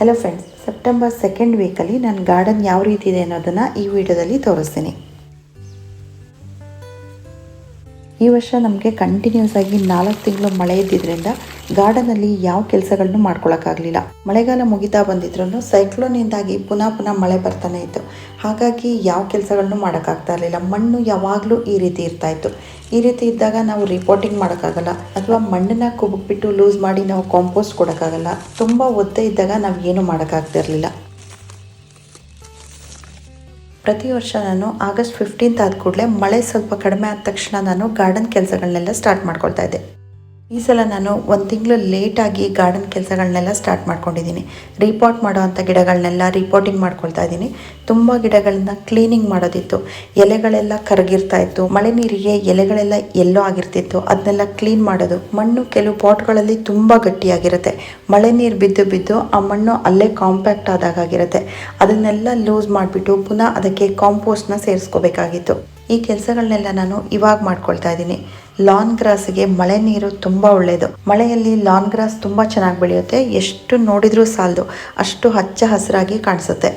Hello friends September second ವೀಕಲ್ಲಿ ನನ್ನ garden ಯಾವ ರೀತಿ ಇದೆ ಅನ್ನೋದನ್ನು ಈ ವಿಡಿಯೋದಲ್ಲಿ ತೋರಿಸ್ತೀನಿ. ಈ ವರ್ಷ ನಮಗೆ ಕಂಟಿನ್ಯೂಸ್ ಆಗಿ ನಾಲ್ಕು ತಿಂಗಳು ಮಳೆ ಇದ್ದಿದ್ದರಿಂದ ಗಾರ್ಡನಲ್ಲಿ ಯಾವ ಕೆಲಸಗಳನ್ನು ಮಾಡ್ಕೊಳ್ಳೋಕ್ಕಾಗಲಿಲ್ಲ ಮಳೆಗಾಲ ಮುಗಿತಾ ಬಂದಿದ್ರು ಸೈಕ್ಲೋನಿಂದಾಗಿ ಪುನಃ ಪುನಃ ಮಳೆ ಬರ್ತಾನೆ ಇತ್ತು. ಹಾಗಾಗಿ ಯಾವ ಕೆಲಸಗಳನ್ನು ಮಾಡೋಕ್ಕಾಗ್ತಾ ಇರಲಿಲ್ಲ. ಮಣ್ಣು ಯಾವಾಗಲೂ ಈ ರೀತಿ ಇರ್ತಾ ಇತ್ತು. ಈ ರೀತಿ ಇದ್ದಾಗ ನಾವು ರಿಪೋರ್ಟಿಂಗ್ ಮಾಡೋಕ್ಕಾಗಲ್ಲ. ಅಥವಾ ಮಣ್ಣನ್ನ ಕುಬುಕ್ಬಿಟ್ಟು ಲೂಸ್ ಮಾಡಿ ನಾವು ಕಾಂಪೋಸ್ಟ್ ಕೊಡೋಕ್ಕಾಗಲ್ಲ. ತುಂಬ ಒದ್ದೆ ಇದ್ದಾಗ ನಾವು ಏನು ಮಾಡೋಕ್ಕಾಗ್ತಿರ್ಲಿಲ್ಲ. ಪ್ರತಿ ವರ್ಷ ನಾನು ಆಗಸ್ಟ್ ಫಿಫ್ಟೀನ್ತ್ ಆದ ಕೂಡಲೇ ಮಳೆ ಸ್ವಲ್ಪ ಕಡಿಮೆ ಆದ ತಕ್ಷಣ ನಾನು ಗಾರ್ಡನ್ ಕೆಲಸಗಳನ್ನೆಲ್ಲ ಸ್ಟಾರ್ಟ್ ಮಾಡ್ಕೊಳ್ತಾ ಇದ್ದೆ. ಈ ಸಲ ನಾನು ಒಂದು ತಿಂಗಳು ಲೇಟಾಗಿ ಗಾರ್ಡನ್ ಕೆಲಸಗಳನ್ನೆಲ್ಲ ಸ್ಟಾರ್ಟ್ ಮಾಡ್ಕೊಂಡಿದ್ದೀನಿ. ರಿಪೋರ್ಟ್ ಮಾಡೋ ಅಂಥ ಗಿಡಗಳನ್ನೆಲ್ಲ ರಿಪೋರ್ಟಿಂಗ್ ಮಾಡ್ಕೊಳ್ತಾ ಇದ್ದೀನಿ. ತುಂಬ ಗಿಡಗಳನ್ನ ಕ್ಲೀನಿಂಗ್ ಮಾಡೋದಿತ್ತು. ಎಲೆಗಳೆಲ್ಲ ಕರಗಿರ್ತಾ ಇತ್ತು. ಮಳೆ ನೀರಿಗೆ ಎಲೆಗಳೆಲ್ಲ ಎಲ್ಲೋ ಆಗಿರ್ತಿತ್ತು. ಅದನ್ನೆಲ್ಲ ಕ್ಲೀನ್ ಮಾಡೋದು. ಮಣ್ಣು ಕೆಲವು ಪಾಟ್ಗಳಲ್ಲಿ ತುಂಬ ಗಟ್ಟಿಯಾಗಿರುತ್ತೆ. ಮಳೆ ನೀರು ಬಿದ್ದು ಬಿದ್ದು ಆ ಮಣ್ಣು ಅಲ್ಲೇ ಕಾಂಪ್ಯಾಕ್ಟ್ ಆದಾಗಿರುತ್ತೆ ಅದನ್ನೆಲ್ಲ ಲೂಸ್ ಮಾಡಿಬಿಟ್ಟು ಪುನಃ ಅದಕ್ಕೆ ಕಾಂಪೋಸ್ಟ್ನ ಸೇರಿಸ್ಕೋಬೇಕಾಗಿತ್ತು. ಈ ಕೆಲಸಗಳನ್ನೆಲ್ಲ ನಾನು ಇವಾಗ ಮಾಡ್ಕೊಳ್ತಾ ಇದ್ದೀನಿ. ಲಾನ್ ಗ್ರಾಸ್ಗೆ ಮಳೆ ನೀರು ತುಂಬ ಒಳ್ಳೆಯದು ಮಳೆಯಲ್ಲಿ ಲಾನ್ ಗ್ರಾಸ್ ತುಂಬ ಚೆನ್ನಾಗಿ ಬೆಳೆಯುತ್ತೆ. ಎಷ್ಟು ನೋಡಿದ್ರೂ ಸಾಲದು. ಅಷ್ಟು ಹಚ್ಚ ಹಸಿರಾಗಿ ಕಾಣಿಸುತ್ತೆ.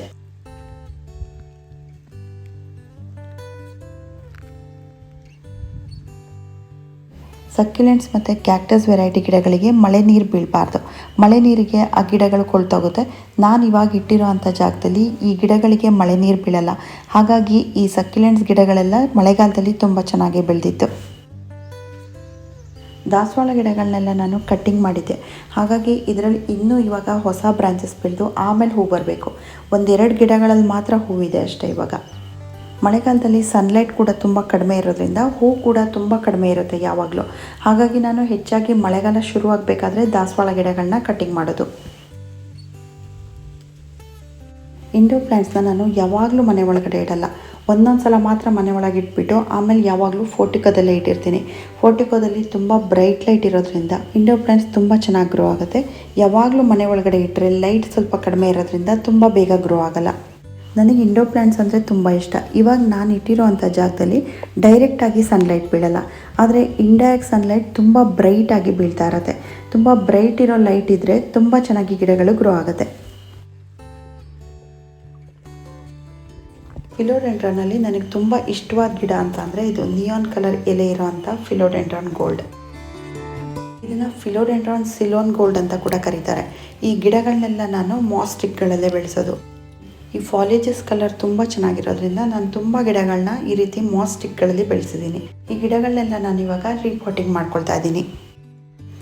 ಸಕ್ಯುಲೆಂಟ್ಸ್ ಮತ್ತು ಕ್ಯಾಕ್ಟಸ್ ವೆರೈಟಿ ಗಿಡಗಳಿಗೆ ಮಳೆ ನೀರು ಬೀಳಬಾರ್ದು. ಮಳೆ ನೀರಿಗೆ ಆ ಗಿಡಗಳು ಕೊಳ್ತೋಗುತ್ತೆ. ನಾನು ಇವಾಗ ಇಟ್ಟಿರೋ ಅಂಥ ಜಾಗದಲ್ಲಿ ಈ ಗಿಡಗಳಿಗೆ ಮಳೆ ನೀರು ಬೀಳಲ್ಲ. ಹಾಗಾಗಿ ಈ ಸಕ್ಯುಲೆಂಟ್ಸ್ ಗಿಡಗಳೆಲ್ಲ ಮಳೆಗಾಲದಲ್ಲಿ ತುಂಬ ಚೆನ್ನಾಗಿ ಬೆಳೆದಿತ್ತು. ದಾಸವಾಳ ಗಿಡಗಳನ್ನೆಲ್ಲ ನಾನು ಕಟ್ಟಿಂಗ್ ಮಾಡಿದ್ದೆ. ಹಾಗಾಗಿ ಇದರಲ್ಲಿ ಇನ್ನೂ ಇವಾಗ ಹೊಸ ಬ್ರಾಂಚಸ್ ಬೆಳೆದು ಆಮೇಲೆ ಹೂ ಬರಬೇಕು. ಒಂದೆರಡು ಗಿಡಗಳಲ್ಲಿ ಮಾತ್ರ ಹೂವಿದೆ ಅಷ್ಟೇ ಇವಾಗ. ಮಳೆಗಾಲದಲ್ಲಿ ಸನ್ಲೈಟ್ ಕೂಡ ತುಂಬ ಕಡಿಮೆ ಇರೋದ್ರಿಂದ ಹೂ ಕೂಡ ತುಂಬ ಕಡಿಮೆ ಇರುತ್ತೆ ಯಾವಾಗಲೂ. ಹಾಗಾಗಿ ನಾನು ಹೆಚ್ಚಾಗಿ ಮಳೆಗಾಲ ಶುರುವಾಗಬೇಕಾದ್ರೆ ದಾಸವಾಳ ಗಿಡಗಳನ್ನ ಕಟ್ಟಿಂಗ್ ಮಾಡೋದು. ಇಂಡೋರ್ ಪ್ಲ್ಯಾಂಟ್ಸ್ನ ನಾನು ಯಾವಾಗಲೂ ಮನೆ ಒಳಗಡೆ ಇಡಲ್ಲ. ಒಂದೊಂದು ಸಲ ಮಾತ್ರ ಮನೆ ಒಳಗೆ ಇಟ್ಬಿಟ್ಟು ಆಮೇಲೆ ಯಾವಾಗಲೂ ಫೋಟಿಕೋದಲ್ಲೇ ಇಟ್ಟಿರ್ತೀನಿ. ಫೋಟಿಕೋದಲ್ಲಿ ತುಂಬ ಬ್ರೈಟ್ ಲೈಟ್ ಇರೋದ್ರಿಂದ ಇಂಡೋ ಪ್ಲ್ಯಾಂಟ್ಸ್ ತುಂಬ ಚೆನ್ನಾಗಿ ಗ್ರೋ ಆಗುತ್ತೆ. ಯಾವಾಗಲೂ ಮನೆ ಒಳಗಡೆ ಇಟ್ಟರೆ ಲೈಟ್ ಸ್ವಲ್ಪ ಕಡಿಮೆ ಇರೋದ್ರಿಂದ ತುಂಬ ಬೇಗ ಗ್ರೋ ಆಗಲ್ಲ. ನನಗೆ ಇಂಡೋ ಪ್ಲ್ಯಾಂಟ್ಸ್ ಅಂದರೆ ತುಂಬ ಇಷ್ಟ. ಇವಾಗ ನಾನು ಇಟ್ಟಿರೋ ಅಂಥ ಜಾಗದಲ್ಲಿ ಡೈರೆಕ್ಟಾಗಿ ಸನ್ಲೈಟ್ ಬೀಳಲ್ಲ. ಆದರೆ ಇಂಡೈರೆಕ್ಟ್ ಸನ್ಲೈಟ್ ತುಂಬ ಬ್ರೈಟಾಗಿ ಬೀಳ್ತಾ ಇರತ್ತೆ. ತುಂಬ ಬ್ರೈಟ್ ಇರೋ ಲೈಟ್ ಇದ್ದರೆ ತುಂಬ ಚೆನ್ನಾಗಿ ಗಿಡಗಳು ಗ್ರೋ ಆಗುತ್ತೆ. ಫಿಲೋಡೆಂಡ್ರಾನಲ್ಲಿ ನನಗೆ ತುಂಬ ಇಷ್ಟವಾದ ಗಿಡ ಅಂತ ಅಂದರೆ ಇದು ನಿಯಾನ್ ಕಲರ್ ಎಲೆ ಇರೋವಂಥ ಫಿಲೋಡೆಂಡ್ರಾನ್ ಗೋಲ್ಡ್ ಇದನ್ನು ಫಿಲೋಡೆಂಡ್ರಾನ್ ಸಿಲೋನ್ ಗೋಲ್ಡ್ ಅಂತ ಕೂಡ ಕರೀತಾರೆ. ಈ ಗಿಡಗಳನ್ನೆಲ್ಲ ನಾನು ಮಾಸ್ಟಿಕ್ಗಳಲ್ಲೇ ಬೆಳೆಸೋದು. ಈ ಫಾಲೇಜಸ್ ಕಲರ್ ತುಂಬ ಚೆನ್ನಾಗಿರೋದ್ರಿಂದ ನಾನು ತುಂಬ ಗಿಡಗಳನ್ನ ಈ ರೀತಿ ಮಾಸ್ಟಿಕ್ಗಳಲ್ಲಿ ಬೆಳೆಸಿದ್ದೀನಿ. ಈ ಗಿಡಗಳನ್ನೆಲ್ಲ ನಾನು ಇವಾಗ ರೀಪೋಟಿಂಗ್ ಮಾಡ್ಕೊಳ್ತಾ ಇದ್ದೀನಿ.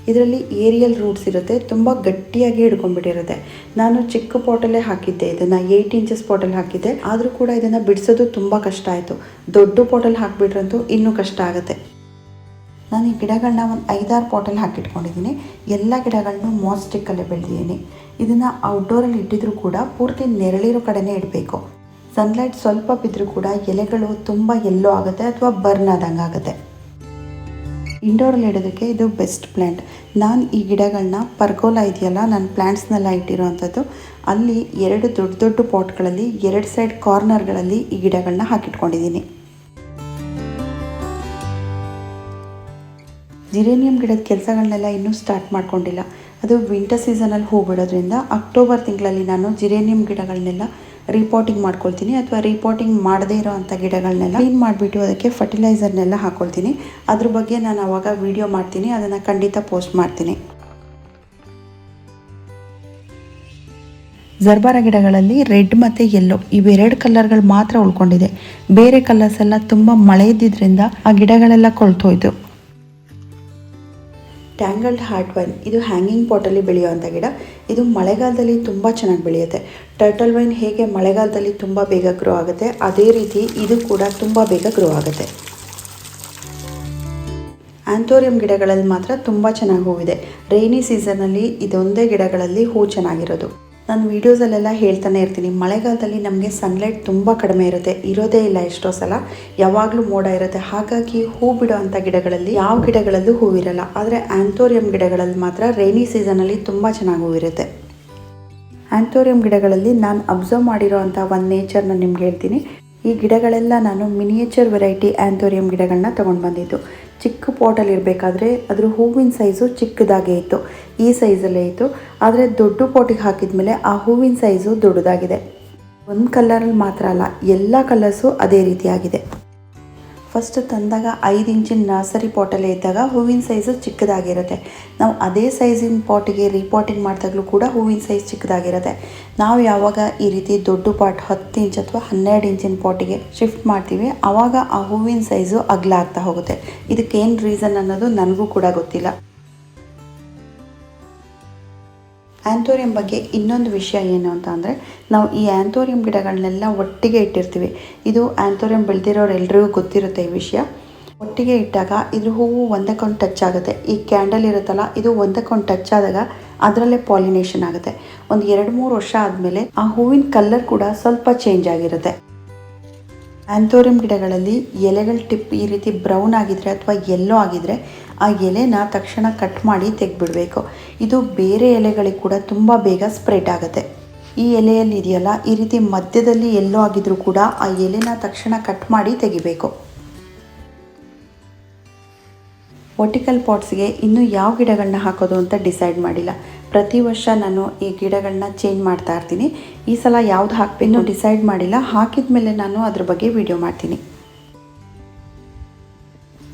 ಇದರಲ್ಲಿ ಏರಿಯಲ್ ರೂಟ್ಸ್ ಇರುತ್ತೆ, ತುಂಬ ಗಟ್ಟಿಯಾಗಿ ಹಿಡ್ಕೊಂಡ್ಬಿಟ್ಟಿರುತ್ತೆ. ನಾನು ಚಿಕ್ಕ ಪಾಟಲ್ಲೇ ಹಾಕಿದ್ದೆ, ಇದನ್ನು ಏಯ್ಟ್ ಇಂಚಸ್ ಪಾಟಲ್ಲಿ ಹಾಕಿದ್ದೆ. ಆದರೂ ಕೂಡ ಇದನ್ನು ಬಿಡಿಸೋದು ತುಂಬ ಕಷ್ಟ ಆಯಿತು. ದೊಡ್ಡ ಪಾಟಲ್ಲಿ ಹಾಕಿಬಿಟ್ರಂತೂ ಇನ್ನೂ ಕಷ್ಟ ಆಗುತ್ತೆ. ನಾನು ಈ ಗಿಡಗಳನ್ನ ಒಂದು ಐದಾರು ಪಾಟಲ್ಲಿ ಹಾಕಿಟ್ಕೊಂಡಿದ್ದೀನಿ. ಎಲ್ಲ ಗಿಡಗಳನ್ನೂ ಮಾಸ್ಟಿಕ್ಕಲ್ಲೇ ಬೆಳೆದಿದ್ದೀನಿ. ಇದನ್ನು ಔಟ್ಡೋರಲ್ಲಿ ಇಟ್ಟಿದ್ರೂ ಕೂಡ ಪೂರ್ತಿ ನೆರಳಿರೋ ಕಡೆನೇ ಇಡಬೇಕು. ಸನ್ಲೈಟ್ ಸ್ವಲ್ಪ ಬಿದ್ದರೂ ಕೂಡ ಎಲೆಗಳು ತುಂಬ ಎಲ್ಲೋ ಆಗುತ್ತೆ ಅಥವಾ ಬರ್ನ್ ಆದಂಗೆ ಆಗುತ್ತೆ ಇಂಡೋರಲ್ಲಿ ಇಡೋದಕ್ಕೆ ಇದು ಬೆಸ್ಟ್ ಪ್ಲ್ಯಾಂಟ್ ನಾನು ಈ ಗಿಡಗಳನ್ನ ಪರ್ಗೋಲಾ ಇದೆಯಲ್ಲ, ನಾನು ಪ್ಲ್ಯಾಂಟ್ಸ್ನೆಲ್ಲ ಇಟ್ಟಿರೋವಂಥದ್ದು ಅಲ್ಲಿ ಎರಡು ದೊಡ್ಡ ದೊಡ್ಡ ಪಾಟ್ಗಳಲ್ಲಿ ಎರಡು ಸೈಡ್ ಕಾರ್ನರ್ಗಳಲ್ಲಿ ಈ ಗಿಡಗಳನ್ನ ಹಾಕಿಟ್ಕೊಂಡಿದ್ದೀನಿ ಜಿರೇನಿಯಂ ಗಿಡದ ಕೆಲಸಗಳನ್ನೆಲ್ಲ ಇನ್ನೂ ಸ್ಟಾರ್ಟ್ ಮಾಡ್ಕೊಂಡಿಲ್ಲ. ಅದು ವಿಂಟರ್ ಸೀಸನಲ್ಲಿ ಹೂ ಬಿಡೋದ್ರಿಂದ ಅಕ್ಟೋಬರ್ ತಿಂಗಳಲ್ಲಿ ನಾನು ಜಿರೇನಿಯಂ ಗಿಡಗಳನ್ನೆಲ್ಲ ರಿಪೋರ್ಟಿಂಗ್ ಮಾಡ್ಕೊಳ್ತೀನಿ ಅಥವಾ ರಿಪೋರ್ಟಿಂಗ್ ಮಾಡದೇ ಇರೋವಂಥ ಗಿಡಗಳನ್ನೆಲ್ಲ ಕ್ಲೀನ್ ಮಾಡಿಬಿಟ್ಟು ಅದಕ್ಕೆ ಫರ್ಟಿಲೈಸರ್ನೆಲ್ಲ ಹಾಕ್ಕೊಳ್ತೀನಿ ಅದ್ರ ಬಗ್ಗೆ ನಾನು ಅವಾಗ ವಿಡಿಯೋ ಮಾಡ್ತೀನಿ, ಅದನ್ನು ಖಂಡಿತ ಪೋಸ್ಟ್ ಮಾಡ್ತೀನಿ. ಜರ್ಬಾರ ಗಿಡಗಳಲ್ಲಿ ರೆಡ್ ಮತ್ತು ಯೆಲ್ಲೋ ಇವೆರಡು ಕಲರ್ಗಳು ಮಾತ್ರ ಉಳ್ಕೊಂಡಿದೆ. ಬೇರೆ ಕಲರ್ಸ್ ಎಲ್ಲ ತುಂಬ ಮಳೆ ಇದ್ದಿದ್ದರಿಂದ ಆ ಗಿಡಗಳೆಲ್ಲ ಕೊಳ್ತೋಯ್ತು. ಟ್ಯಾಂಗಲ್ಡ್ ಹಾರ್ಟ್ ವೈನ್ ಇದು ಹ್ಯಾಂಗಿಂಗ್ ಪಾಟಲ್ಲಿ ಬೆಳೆಯುವಂಥ ಗಿಡ. ಇದು ಮಳೆಗಾಲದಲ್ಲಿ ತುಂಬ ಚೆನ್ನಾಗಿ ಬೆಳೆಯುತ್ತೆ. ಟರ್ಟಲ್ ವೈನ್ ಹೇಗೆ ಮಳೆಗಾಲದಲ್ಲಿ ತುಂಬ ಬೇಗ ಗ್ರೋ ಆಗುತ್ತೆ, ಅದೇ ರೀತಿ ಇದು ಕೂಡ ತುಂಬ ಬೇಗ ಗ್ರೋ ಆಗುತ್ತೆ. ಆಂಥೋರಿಯಂ ಗಿಡಗಳಲ್ಲಿ ಮಾತ್ರ ತುಂಬ ಚೆನ್ನಾಗಿ ಹೂವಿದೆ. ರೈನಿ ಸೀಸನಲ್ಲಿ ಇದೊಂದೇ ಗಿಡಗಳಲ್ಲಿ ಹೂ ಚೆನ್ನಾಗಿರೋದು. ನಾನು ವೀಡಿಯೋಸಲ್ಲೆಲ್ಲ ಹೇಳ್ತಾನೆ ಇರ್ತೀನಿ. ಮಳೆಗಾಲದಲ್ಲಿ ನಮಗೆ ಸನ್ಲೈಟ್ ತುಂಬ ಕಡಿಮೆ ಇರುತ್ತೆ. ಇರೋದೇ ಇಲ್ಲ ಎಷ್ಟೋ ಸಲ. ಯಾವಾಗಲೂ ಮೋಡ ಇರುತ್ತೆ. ಹಾಗಾಗಿ ಹೂ ಬಿಡೋ ಅಂಥ ಗಿಡಗಳಲ್ಲಿ ಯಾವ ಗಿಡಗಳಲ್ಲೂ ಹೂವಿರಲ್ಲ ಆದರೆ ಆ್ಯಂಥೋರಿಯಂ ಗಿಡಗಳಲ್ಲಿ ಮಾತ್ರ ರೈನಿ ಸೀಸನಲ್ಲಿ ತುಂಬ ಚೆನ್ನಾಗಿ ಹೂವಿರುತ್ತೆ ಆ್ಯಂಥೋರಿಯಂ ಗಿಡಗಳಲ್ಲಿ ನಾನು ಅಬ್ಸರ್ವ್ ಮಾಡಿರೋ ಅಂಥ ಒಂದು ನೇಚರ್ನ ನಿಮ್ಗೆ ಹೇಳ್ತೀನಿ. ಈ ಗಿಡಗಳೆಲ್ಲ ನಾನು ಮಿನಿಯೇಚರ್ ವೆರೈಟಿ ಆ್ಯಂಥೋರಿಯಂ ಗಿಡಗಳನ್ನ ತೊಗೊಂಡು ಬಂದಿದ್ದು. ಚಿಕ್ಕ ಪಾಟಲ್ಲಿ ಇರಬೇಕಾದ್ರೆ ಅದ್ರ ಹೂವಿನ ಸೈಜು ಚಿಕ್ಕದಾಗೇ ಇತ್ತು. ಈ ಸೈಜಲ್ಲೇ ಇತ್ತು. ಆದರೆ ದೊಡ್ಡ ಪಾಟಿಗೆ ಹಾಕಿದ್ಮೇಲೆ ಆ ಹೂವಿನ ಸೈಜು ದೊಡ್ಡದಾಗಿದೆ. ಒಂದು ಕಲ್ಲರಲ್ಲಿ ಮಾತ್ರ ಅಲ್ಲ, ಎಲ್ಲ ಕಲರ್ಸು ಅದೇ ರೀತಿಯಾಗಿದೆ. ಫಸ್ಟ್ ತಂದಾಗ ಐದು ಇಂಚಿನ ನರ್ಸರಿ ಪಾಟಲ್ಲೇ ಇದ್ದಾಗ ಹೂವಿನ ಸೈಜು ಚಿಕ್ಕದಾಗಿರುತ್ತೆ. ನಾವು ಅದೇ ಸೈಜಿನ ಪಾಟಿಗೆ ರೀಪಾಟಿಂಗ್ ಮಾಡಿದಾಗಲೂ ಕೂಡ ಹೂವಿನ ಸೈಜ್ ಚಿಕ್ಕದಾಗಿರುತ್ತೆ. ನಾವು ಯಾವಾಗ ಈ ರೀತಿ ದೊಡ್ಡ ಪಾಟ್ ಹತ್ತು ಇಂಚ್ ಅಥವಾ ಹನ್ನೆರಡು ಇಂಚಿನ ಪಾಟಿಗೆ ಶಿಫ್ಟ್ ಮಾಡ್ತೀವಿ ಆವಾಗ ಆ ಹೂವಿನ ಸೈಜು ಅಗಲ ಆಗ್ತಾ ಹೋಗುತ್ತೆ. ಇದಕ್ಕೇನು ರೀಸನ್ ಅನ್ನೋದು ನನಗೂ ಕೂಡ ಗೊತ್ತಿಲ್ಲ. ಆ್ಯಂಥೋರಿಯಂ ಬಗ್ಗೆ ಇನ್ನೊಂದು ವಿಷಯ ಏನು ಅಂತ ಅಂದರೆ, ನಾವು ಈ ಆ್ಯಂಥೋರಿಯಂ ಗಿಡಗಳನ್ನೆಲ್ಲ ಒಟ್ಟಿಗೆ ಇಟ್ಟಿರ್ತೀವಿ. ಇದು ಆ್ಯಂಥೋರಿಯಂ ಬೆಳೆದಿರೋರು ಎಲ್ರಿಗೂ ಗೊತ್ತಿರುತ್ತೆ ಈ ವಿಷಯ. ಒಟ್ಟಿಗೆ ಇಟ್ಟಾಗ ಇದ್ರ ಹೂವು ಒಂದಕ್ಕೊಂದು ಟಚ್ ಆಗುತ್ತೆ. ಈ ಕ್ಯಾಂಡಲ್ ಇರುತ್ತಲ್ಲ, ಇದು ಒಂದಕ್ಕೊಂದು ಟಚ್ ಆದಾಗ ಅದರಲ್ಲೇ ಪಾಲಿನೇಷನ್ ಆಗುತ್ತೆ. ಒಂದು ಎರಡು ಮೂರು ವರ್ಷ ಆದಮೇಲೆ ಆ ಹೂವಿನ ಕಲರ್ ಕೂಡ ಸ್ವಲ್ಪ ಚೇಂಜ್ ಆಗಿರುತ್ತೆ. ಆ್ಯಂಥೋರಿಯಂ ಗಿಡಗಳಲ್ಲಿ ಎಲೆಗಳ ಟಿಪ್ ಈ ರೀತಿ ಬ್ರೌನ್ ಆಗಿದ್ರೆ ಅಥವಾ ಎಲ್ಲೋ ಆಗಿದ್ರೆ ಆ ಎಲೆನ ತಕ್ಷಣ ಕಟ್ ಮಾಡಿ ತೆಗೆದ್ಬಿಡಬೇಕು. ಇದು ಬೇರೆ ಎಲೆಗಳಿಗೆ ಕೂಡ ತುಂಬ ಬೇಗ ಸ್ಪ್ರೆಡ್ ಆಗುತ್ತೆ. ಈ ಎಲೆಯಲ್ಲಿ ಇದೆಯಲ್ಲ ಈ ರೀತಿ ಮಧ್ಯದಲ್ಲಿ ಎಲ್ಲೋ ಆಗಿದ್ರೂ ಕೂಡ ಆ ಎಲೆನ ತಕ್ಷಣ ಕಟ್ ಮಾಡಿ ತೆಗಿಬೇಕು. ವರ್ಟಿಕಲ್ ಪಾಟ್ಸ್ಗೆ ಇನ್ನೂ ಯಾವ ಗಿಡಗಳನ್ನ ಹಾಕೋದು ಅಂತ ಡಿಸೈಡ್ ಮಾಡಿಲ್ಲ. ಪ್ರತಿ ವರ್ಷ ನಾನು ಈ ಗಿಡಗಳನ್ನ ಚೇಂಜ್ ಮಾಡ್ತಾ ಇರ್ತೀನಿ. ಈ ಸಲ ಯಾವ್ದು ಹಾಕಬೇಕು ಡಿಸೈಡ್ ಮಾಡಿಲ್ಲ. ಹಾಕಿದ ಮೇಲೆ ನಾನು ಅದ್ರ ಬಗ್ಗೆ ವಿಡಿಯೋ ಮಾಡ್ತೀನಿ.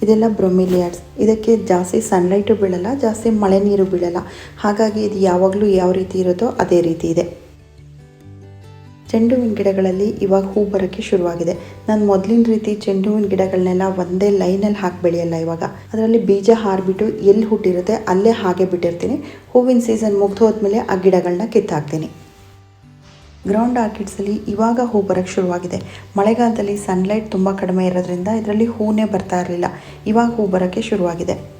ಇದೆಲ್ಲ ಬ್ರೊಮಿಲಿಯಾಡ್ಸ್ ಇದಕ್ಕೆ ಜಾಸ್ತಿ ಸನ್ಲೈಟು ಬೀಳಲ್ಲ, ಜಾಸ್ತಿ ಮಳೆ ನೀರು ಬೀಳಲ್ಲ. ಹಾಗಾಗಿ ಇದು ಯಾವಾಗಲೂ ಯಾವ ರೀತಿ ಇರುತ್ತೋ ಅದೇ ರೀತಿ ಇದೆ. ಚೆಂಡು ಹೂವಿನ ಗಿಡಗಳಲ್ಲಿ ಇವಾಗ ಹೂ ಬರೋಕ್ಕೆ ಶುರುವಾಗಿದೆ. ನಾನು ಮೊದಲಿನ ರೀತಿ ಚೆಂಡು ಹೂವಿನ ಗಿಡಗಳನ್ನೆಲ್ಲ ಒಂದೇ ಲೈನಲ್ಲಿ ಹಾಕಿ ಬೆಳೆಯಲ್ಲ ಇವಾಗ. ಅದರಲ್ಲಿ ಬೀಜ ಹಾರಿಬಿಟ್ಟು ಎಲ್ಲಿ ಹುಟ್ಟಿರುತ್ತೆ ಅಲ್ಲೇ ಹಾಗೆ ಬಿಟ್ಟಿರ್ತೀನಿ. ಹೂವಿನ ಸೀಸನ್ ಮುಗ್ದು ಹೋದ್ಮೇಲೆ ಆ ಗಿಡಗಳನ್ನ ಕಿತ್ತಾಕ್ತೀನಿ. ಗ್ರೌಂಡ್ ಆರ್ಕಿಡ್ಸಲ್ಲಿ ಇವಾಗ ಹೂ ಬರೋಕ್ಕೆ ಶುರುವಾಗಿದೆ. ಮಳೆಗಾಲದಲ್ಲಿ ಸನ್ಲೈಟ್ ತುಂಬ ಕಡಿಮೆ ಇರೋದ್ರಿಂದ ಇದರಲ್ಲಿ ಹೂನೇ ಬರ್ತಾ ಇರಲಿಲ್ಲ. ಇವಾಗ ಹೂ ಬರೋಕ್ಕೆ ಶುರುವಾಗಿದೆ.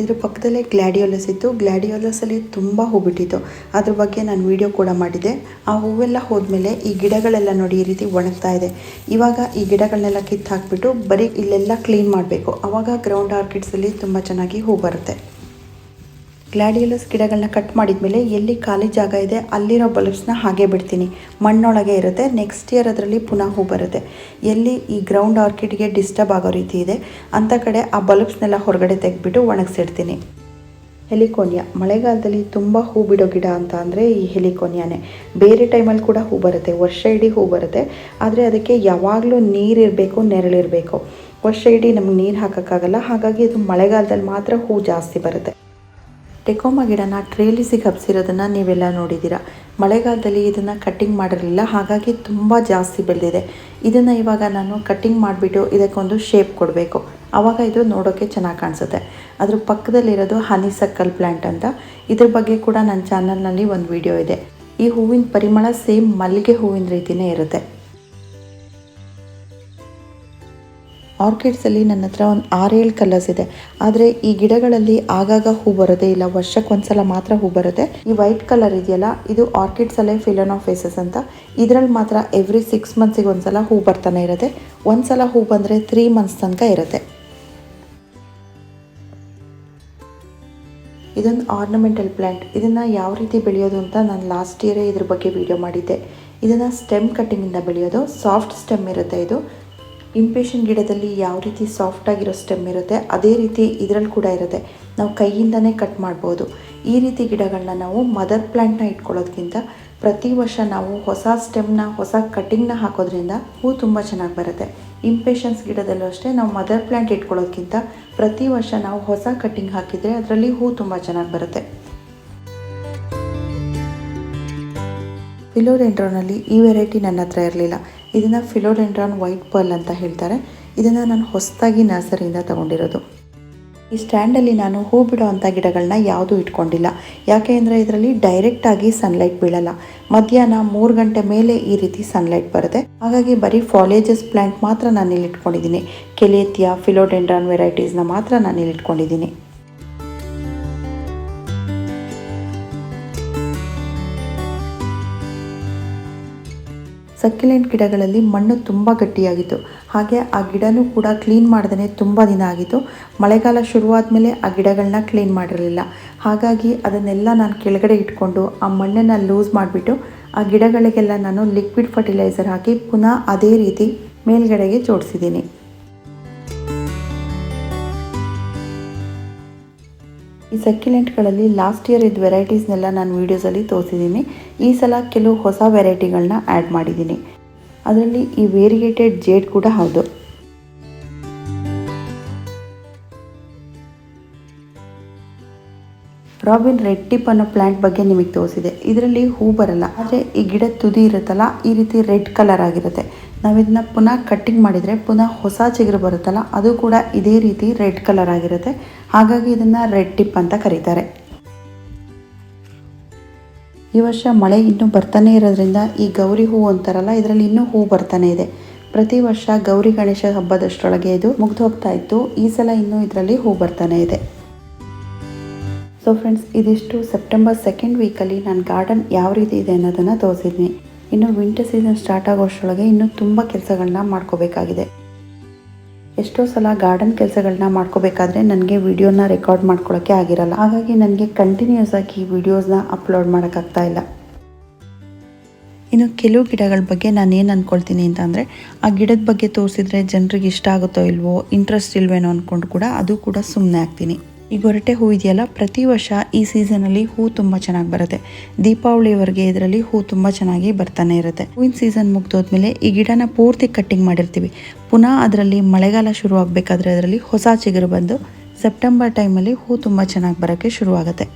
ಇದ್ರ ಪಕ್ಕದಲ್ಲೇ ಗ್ಲಾಡಿಯೋಲಸ್ ಇತ್ತು. ಗ್ಲ್ಯಾಡಿಯೋಲಸಲ್ಲಿ ತುಂಬ ಹೂ ಬಿಟ್ಟಿತ್ತು. ಅದ್ರ ಬಗ್ಗೆ ನಾನು ವಿಡಿಯೋ ಕೂಡ ಮಾಡಿದೆ. ಆ ಹೂವೆಲ್ಲ ಹೋದ್ಮೇಲೆ ಈ ಗಿಡಗಳೆಲ್ಲ ನೋಡಿ ಈ ರೀತಿ ಒಣಗ್ತಾ ಇದೆ. ಇವಾಗ ಈ ಗಿಡಗಳನ್ನೆಲ್ಲ ಕಿತ್ತು ಹಾಕ್ಬಿಟ್ಟು ಬರೀ ಇಲ್ಲೆಲ್ಲ ಕ್ಲೀನ್ ಮಾಡಬೇಕು. ಆವಾಗ ಗ್ರೌಂಡ್ ಆರ್ಕಿಡ್ಸಲ್ಲಿ ತುಂಬ ಚೆನ್ನಾಗಿ ಹೂ ಬರುತ್ತೆ. ಗ್ಲ್ಯಾಡಿಯಲಸ್ ಗಿಡಗಳನ್ನ ಕಟ್ ಮಾಡಿದ್ಮೇಲೆ ಎಲ್ಲಿ ಖಾಲಿ ಜಾಗ ಇದೆ ಅಲ್ಲಿರೋ ಬಲ್ಬ್ಸ್ನ ಹಾಗೆ ಬಿಡ್ತೀನಿ. ಮಣ್ಣೊಳಗೆ ಇರುತ್ತೆ ನೆಕ್ಸ್ಟ್ ಇಯರ್ ಅದರಲ್ಲಿ ಪುನಃ ಹೂ ಬರುತ್ತೆ. ಎಲ್ಲಿ ಈ ಗ್ರೌಂಡ್ ಆರ್ಕಿಡ್ಗೆ ಡಿಸ್ಟರ್ಬ್ ಆಗೋ ರೀತಿ ಇದೆ ಅಂಥ ಕಡೆ ಆ ಬಲ್ಬ್ಸ್ನೆಲ್ಲ ಹೊರಗಡೆ ತೆಗೆದ್ಬಿಟ್ಟು ಒಣಗಿಸಿಡ್ತೀನಿ. ಹೆಲಿಕೋನಿಯಾ. ಮಳೆಗಾಲದಲ್ಲಿ ತುಂಬ ಹೂ ಬಿಡೋ ಗಿಡ ಅಂತ ಅಂದರೆ ಈ ಹೆಲಿಕೋನಿಯಾನೇ. ಬೇರೆ ಟೈಮಲ್ಲಿ ಕೂಡ ಹೂ ಬರುತ್ತೆ, ವರ್ಷ ಇಡೀ ಹೂ ಬರುತ್ತೆ. ಆದರೆ ಅದಕ್ಕೆ ಯಾವಾಗಲೂ ನೀರಿರಬೇಕು, ನೆರಳಿರಬೇಕು. ವರ್ಷ ಇಡೀ ನಮ್ಗೆ ನೀರು ಹಾಕೋಕ್ಕಾಗಲ್ಲ, ಹಾಗಾಗಿ ಅದು ಮಳೆಗಾಲದಲ್ಲಿ ಮಾತ್ರ ಹೂ ಜಾಸ್ತಿ ಬರುತ್ತೆ. ಟೆಕೋಮಾ ಗಿಡನ ಟ್ರೇಲಿಸಿ ಹಬ್ಸಿರೋದನ್ನು ನೀವೆಲ್ಲ ನೋಡಿದ್ದೀರಾ. ಮಳೆಗಾಲದಲ್ಲಿ ಇದನ್ನು ಕಟ್ಟಿಂಗ್ ಮಾಡಿರಲಿಲ್ಲ, ಹಾಗಾಗಿ ತುಂಬ ಜಾಸ್ತಿ ಬೆಳೆದಿದೆ. ಇದನ್ನು ಇವಾಗ ನಾನು ಕಟ್ಟಿಂಗ್ ಮಾಡಿಬಿಟ್ಟು ಇದಕ್ಕೊಂದು ಶೇಪ್ ಕೊಡಬೇಕು. ಆವಾಗ ಇದು ನೋಡೋಕ್ಕೆ ಚೆನ್ನಾಗಿ ಕಾಣಿಸುತ್ತೆ. ಅದ್ರ ಪಕ್ಕದಲ್ಲಿರೋದು ಹನಿ ಸಕ್ಕಲ್ ಪ್ಲ್ಯಾಂಟ್ ಅಂತ. ಇದ್ರ ಬಗ್ಗೆ ಕೂಡ ನನ್ನ ಚಾನಲ್ನಲ್ಲಿ ಒಂದು ವಿಡಿಯೋ ಇದೆ. ಈ ಹೂವಿನ ಪರಿಮಳ ಸೇಮ್ ಮಲ್ಲಿಗೆ ಹೂವಿನ ರೀತಿಯೇ ಇರುತ್ತೆ. ಆರ್ಕಿಡ್ಸಲ್ಲಿ ನನ್ನ ಹತ್ರ ಒಂದು ಆರೇಳು ಕಲರ್ಸ್ ಇದೆ. ಆದರೆ ಈ ಗಿಡಗಳಲ್ಲಿ ಆಗಾಗ ಹೂ ಬರುತ್ತೆ ಇಲ್ಲ. ವರ್ಷಕ್ಕೆ ಒಂದ್ಸಲ ಮಾತ್ರ ಹೂ ಬರುತ್ತೆ. ಈ ವೈಟ್ ಕಲರ್ ಇದೆಯಲ್ಲ, ಇದು ಆರ್ಕಿಡ್ಸಲ್ಲೇ ಫಿಲೋನೋಫೇಸಸ್ ಅಂತ. ಇದರಲ್ಲಿ ಮಾತ್ರ ಎವ್ರಿ ಸಿಕ್ಸ್ ಮಂತ್ಸಿಗೆ ಒಂದ್ಸಲ ಹೂ ಬರ್ತಾನೆ ಇರುತ್ತೆ. ಒಂದ್ಸಲ ಹೂ ಬಂದರೆ ತ್ರೀ ಮಂತ್ಸ್ ತನಕ ಇರುತ್ತೆ. ಇದೊಂದು ಆರ್ನಮೆಂಟಲ್ ಪ್ಲ್ಯಾಂಟ್ ಇದನ್ನು ಯಾವ ರೀತಿ ಬೆಳೆಯೋದು ಅಂತ ನಾನು ಲಾಸ್ಟ್ ಇಯರೇ ಇದ್ರ ಬಗ್ಗೆ ವಿಡಿಯೋ ಮಾಡಿದ್ದೆ. ಇದನ್ನು ಸ್ಟೆಮ್ ಕಟ್ಟಿಂಗಿಂದ ಬೆಳೆಯೋದು. ಸಾಫ್ಟ್ ಸ್ಟೆಮ್ ಇರುತ್ತೆ ಇದು. ಇಂಪೇಷನ್ ಗಿಡದಲ್ಲಿ ಯಾವ ರೀತಿ ಸಾಫ್ಟ್ ಆಗಿರೋ ಸ್ಟೆಮ್ ಇರುತ್ತೆ, ಅದೇ ರೀತಿ ಇದರಲ್ಲಿ ಕೂಡ ಇರುತ್ತೆ. ನಾವು ಕೈಯಿಂದನೇ ಕಟ್ ಮಾಡ್ಬೋದು. ಈ ರೀತಿ ಗಿಡಗಳನ್ನ ನಾವು ಮದರ್ ಪ್ಲ್ಯಾಂಟ್ನ ಇಟ್ಕೊಳ್ಳೋದ್ಕಿಂತ ಪ್ರತಿ ವರ್ಷ ನಾವು ಹೊಸ ಸ್ಟೆಮ್ನ, ಹೊಸ ಕಟ್ಟಿಂಗ್ನ ಹಾಕೋದ್ರಿಂದ ಹೂ ತುಂಬ ಚೆನ್ನಾಗಿ ಬರುತ್ತೆ. ಇಂಪೇಷನ್ಸ್ ಗಿಡದಲ್ಲೂ ಅಷ್ಟೇ ನಾವು ಮದರ್ ಪ್ಲ್ಯಾಂಟ್ ಇಟ್ಕೊಳ್ಳೋದ್ಕಿಂತ ಪ್ರತಿ ವರ್ಷ ನಾವು ಹೊಸ ಕಟ್ಟಿಂಗ್ ಹಾಕಿದರೆ ಅದರಲ್ಲಿ ಹೂ ತುಂಬ ಚೆನ್ನಾಗಿ ಬರುತ್ತೆ. ಫಿಲೋಡೆಂಡ್ರಾನಲ್ಲಿ ಈ ವೆರೈಟಿ ನನ್ನ ಹತ್ರ ಇರಲಿಲ್ಲ. ಇದನ್ನು ಫಿಲೋಡೆಂಡ್ರಾನ್ ವೈಟ್ ಪರ್ಲ್ ಅಂತ ಹೇಳ್ತಾರೆ. ಇದನ್ನು ನಾನು ಹೊಸದಾಗಿ ನರ್ಸರಿಯಿಂದ ತಗೊಂಡಿರೋದು. ಈ ಸ್ಟ್ಯಾಂಡಲ್ಲಿ ನಾನು ಹೂ ಬಿಡೋ ಅಂಥ ಗಿಡಗಳನ್ನ ಯಾವುದೂ ಇಟ್ಕೊಂಡಿಲ್ಲ. ಯಾಕೆ ಅಂದರೆ ಇದರಲ್ಲಿ ಡೈರೆಕ್ಟಾಗಿ ಸನ್ಲೈಟ್ ಬೀಳಲ್ಲ. ಮಧ್ಯಾಹ್ನ ಮೂರು ಗಂಟೆ ಮೇಲೆ ಈ ರೀತಿ ಸನ್ಲೈಟ್ ಬರುತ್ತೆ. ಹಾಗಾಗಿ ಬರೀ ಫಾಲೇಜಸ್ ಪ್ಲ್ಯಾಂಟ್ ಮಾತ್ರ ನಾನು ಇಲ್ಲಿ ಇಟ್ಕೊಂಡಿದ್ದೀನಿ. ಕೆಲೇತಿಯಾ, ಫಿಲೋಡೆಂಡ್ರಾನ್ ವೆರೈಟೀಸ್ನ ಮಾತ್ರ ನಾನು ಇಲ್ಲಿ ಇಟ್ಕೊಂಡಿದ್ದೀನಿ. ಸಕ್ಯುಲೆಂಟ್ ಗಿಡಗಳಲ್ಲಿ ಮಣ್ಣು ತುಂಬ ಗಟ್ಟಿಯಾಗಿತ್ತು. ಹಾಗೆ ಆ ಗಿಡನೂ ಕೂಡ ಕ್ಲೀನ್ ಮಾಡ್ದೇ ತುಂಬ ದಿನ ಆಗಿತ್ತು. ಮಳೆಗಾಲ ಶುರುವಾದ ಮೇಲೆ ಆ ಗಿಡಗಳನ್ನ ಕ್ಲೀನ್ ಮಾಡಿರಲಿಲ್ಲ. ಹಾಗಾಗಿ ಅದನ್ನೆಲ್ಲ ನಾನು ಕೆಳಗಡೆ ಇಟ್ಕೊಂಡು ಆ ಮಣ್ಣನ್ನು ಲೂಸ್ ಮಾಡಿಬಿಟ್ಟು ಆ ಗಿಡಗಳಿಗೆಲ್ಲ ನಾನು ಲಿಕ್ವಿಡ್ ಫರ್ಟಿಲೈಸರ್ ಹಾಕಿ ಪುನಃ ಅದೇ ರೀತಿ ಮೇಲ್ಗಡೆಗೆ ಜೋಡಿಸಿದ್ದೀನಿ. ಈ ಸಕ್ಯುಲೆಂಟ್ಗಳಲ್ಲಿ ಲಾಸ್ಟ್ ಇಯರ್ ಇದ್ದ ವೆರೈಟೀಸ್ನೆಲ್ಲ ನಾನು ವೀಡಿಯೋಸಲ್ಲಿ ತೋರಿಸಿದ್ದೀನಿ. ಈ ಸಲ ಕೆಲವು ಹೊಸ ವೆರೈಟಿಗಳನ್ನ ಆ್ಯಡ್ ಮಾಡಿದ್ದೀನಿ. ಅದರಲ್ಲಿ ಈ ವೇರಿಗೇಟೆಡ್ ಜೇಡ್ ಕೂಡ ಹೌದು. ರಾಬಿನ್ ರೆಡ್ ಟಿಪ್ ಅನ್ನೋ ಪ್ಲ್ಯಾಂಟ್ ಬಗ್ಗೆ ನಿಮಗೆ ತೋರಿಸಿದೆ. ಇದರಲ್ಲಿ ಹೂ ಬರಲ್ಲ, ಆದರೆ ಈ ಗಿಡ ತುದಿ ಇರುತ್ತಲ್ಲ, ಈ ರೀತಿ ರೆಡ್ ಕಲರ್ ಆಗಿರುತ್ತೆ. ನಾವು ಇದನ್ನ ಪುನಃ ಕಟ್ಟಿಂಗ್ ಮಾಡಿದರೆ ಪುನಃ ಹೊಸ ಚಿಗುರು ಬರುತ್ತಲ್ಲ, ಅದು ಕೂಡ ಇದೇ ರೀತಿ ರೆಡ್ ಕಲರ್ ಆಗಿರುತ್ತೆ. ಹಾಗಾಗಿ ಇದನ್ನು ರೆಡ್ ಟಿಪ್ ಅಂತ ಕರೀತಾರೆ. ಈ ವರ್ಷ ಮಳೆ ಇನ್ನೂ ಬರ್ತಾನೆ ಇರೋದ್ರಿಂದ ಈ ಗೌರಿ ಹೂ ಅಂತಾರಲ್ಲ, ಇದರಲ್ಲಿ ಇನ್ನೂ ಹೂ ಬರ್ತಾನೆ ಇದೆ. ಪ್ರತಿ ವರ್ಷ ಗೌರಿ ಗಣೇಶ ಹಬ್ಬದಷ್ಟರೊಳಗೆ ಇದು ಮುಗ್ದು ಹೋಗ್ತಾ ಇತ್ತು. ಈ ಸಲ ಇನ್ನೂ ಇದರಲ್ಲಿ ಹೂ ಬರ್ತಾನೆ ಇದೆ. ಸೊ ಫ್ರೆಂಡ್ಸ್ ಇದಿಷ್ಟು ಸೆಪ್ಟೆಂಬರ್ ಸೆಕೆಂಡ್ ವೀಕಲ್ಲಿ ನಾನು ಗಾರ್ಡನ್ ಯಾವ ರೀತಿ ಇದೆ ಅನ್ನೋದನ್ನು ತೋರಿಸಿದ್ದೀನಿ ಇನ್ನು ವಿಂಟರ್ ಸೀಸನ್ ಸ್ಟಾರ್ಟ್ ಆಗೋಷ್ಟರೊಳಗೆ ಇನ್ನೂ ತುಂಬ ಕೆಲಸಗಳನ್ನ ಮಾಡ್ಕೋಬೇಕಾಗಿದೆ. ಎಷ್ಟೋ ಸಲ ಗಾರ್ಡನ್ ಕೆಲಸಗಳನ್ನ ಮಾಡ್ಕೋಬೇಕಾದ್ರೆ ನನಗೆ ವಿಡಿಯೋನ ರೆಕಾರ್ಡ್ ಮಾಡ್ಕೊಳ್ಳೋಕೆ ಆಗಿರಲ್ಲ. ಹಾಗಾಗಿ ನನಗೆ ಕಂಟಿನ್ಯೂಸ್ ಆಗಿ ವಿಡಿಯೋಸ್ನ ಅಪ್ಲೋಡ್ ಮಾಡೋಕ್ಕಾಗ್ತಾ ಇಲ್ಲ. ಇನ್ನು ಕೆಲವು ಗಿಡಗಳ ಬಗ್ಗೆ ನಾನು ಏನು ಅಂದ್ಕೊಳ್ತೀನಿ ಅಂತಂದರೆ ಆ ಗಿಡದ ಬಗ್ಗೆ ತೋರಿಸಿದ್ರೆ ಜನರಿಗೆ ಇಷ್ಟ ಆಗುತ್ತೋ ಇಲ್ವೋ ಇಂಟ್ರೆಸ್ಟ್ ಇಲ್ವೇನೋ ಅಂದ್ಕೊಂಡು ಕೂಡ ಅದು ಕೂಡ ಸುಮ್ಮನೆ ಆಗ್ತೀನಿ. ಈ ಗೊರಟೆ ಹೂ ಇದೆಯಲ್ಲ, ಪ್ರತಿ ವರ್ಷ ಈ ಸೀಸನಲ್ಲಿ ಹೂ ತುಂಬ ಚೆನ್ನಾಗಿ ಬರುತ್ತೆ. ದೀಪಾವಳಿವರೆಗೆ ಇದರಲ್ಲಿ ಹೂ ತುಂಬ ಚೆನ್ನಾಗಿ ಬರ್ತಾನೆ ಇರುತ್ತೆ. ಹೂವಿನ ಸೀಸನ್ ಮುಗ್ದೋದ್ಮೇಲೆ ಈ ಗಿಡನ ಪೂರ್ತಿ ಕಟ್ಟಿಂಗ್ ಮಾಡಿರ್ತೀವಿ. ಪುನಃ ಅದರಲ್ಲಿ ಮಳೆಗಾಲ ಶುರು ಆಗಬೇಕಾದ್ರೆ ಅದರಲ್ಲಿ ಹೊಸ ಚಿಗುರು ಬಂದು ಸೆಪ್ಟೆಂಬರ್ ಟೈಮಲ್ಲಿ ಹೂ ತುಂಬ ಚೆನ್ನಾಗಿ ಬರೋಕ್ಕೆ ಶುರುವಾಗುತ್ತೆ.